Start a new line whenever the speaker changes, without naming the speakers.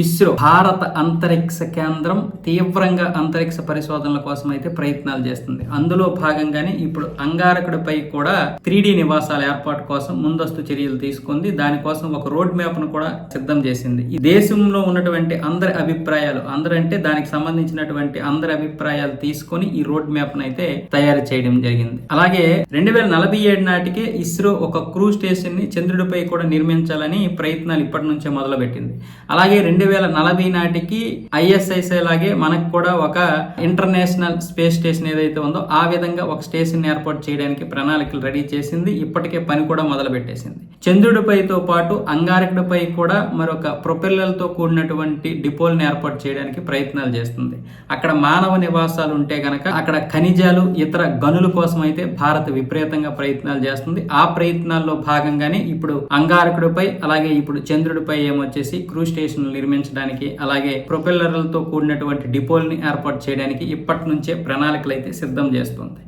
ఇస్రో భారత అంతరిక్ష కేంద్రం తీవ్రంగా అంతరిక్ష పరిశోధనల కోసం అయితే ప్రయత్నాలు చేస్తుంది. అందులో భాగంగానే ఇప్పుడు అంగారకుడిపై కూడా త్రీ నివాసాల ఏర్పాటు కోసం ముందస్తు చర్యలు తీసుకుంది. దానికోసం ఒక రోడ్ మ్యాప్ను కూడా సిద్ధం చేసింది. ఈ దేశంలో ఉన్నటువంటి అందరి అభిప్రాయాలు అందరంటే దానికి సంబంధించినటువంటి అందరి అభిప్రాయాలు తీసుకొని ఈ రోడ్ మ్యాప్ను అయితే తయారు చేయడం జరిగింది. అలాగే రెండు వేల నలభై ఏడు నాటికే ఇస్రో ఒక క్రూ స్టేషన్ని చంద్రుడిపై కూడా నిర్మించాలని ప్రయత్నాలు ఇప్పటి నుంచే మొదలుపెట్టింది. అలాగే రెండు వేల నలభై నాటికి ఐఎస్ఐసే లాగే మనకు కూడా ఒక ఇంటర్నేషనల్ స్పేస్ స్టేషన్ ఏదైతే ఉందో ఆ విధంగా ఒక స్టేషన్ ఏర్పాటు చేయడానికి ప్రణాళికలు రెడీ చేసింది. ఇప్పటికే పని కూడా మొదలు పెట్టేసింది చంద్రుడిపైతో పాటు అంగారకుడిపై కూడా మరొక ప్రొపెల్లర్లతో కూడినటువంటి డిపోల్ని ఏర్పాటు చేయడానికి ప్రయత్నాలు చేస్తుంది. అక్కడ మానవ నివాసాలు ఉంటే గనక అక్కడ ఖనిజాలు ఇతర గనుల కోసం అయితే భారత్ విపరీతంగా ప్రయత్నాలు చేస్తుంది. ఆ ప్రయత్నాల్లో భాగంగానే ఇప్పుడు అంగారకుడిపై అలాగే ఇప్పుడు చంద్రుడిపై ఏమొచ్చేసి క్రూ స్టేషన్ నిర్మించడానికి అలాగే ప్రొపెల్లర్లతో కూడినటువంటి డిపోల్ని ఏర్పాటు చేయడానికి ఇప్పటి నుంచే ప్రణాళికలు అయితే సిద్ధం చేస్తుంది.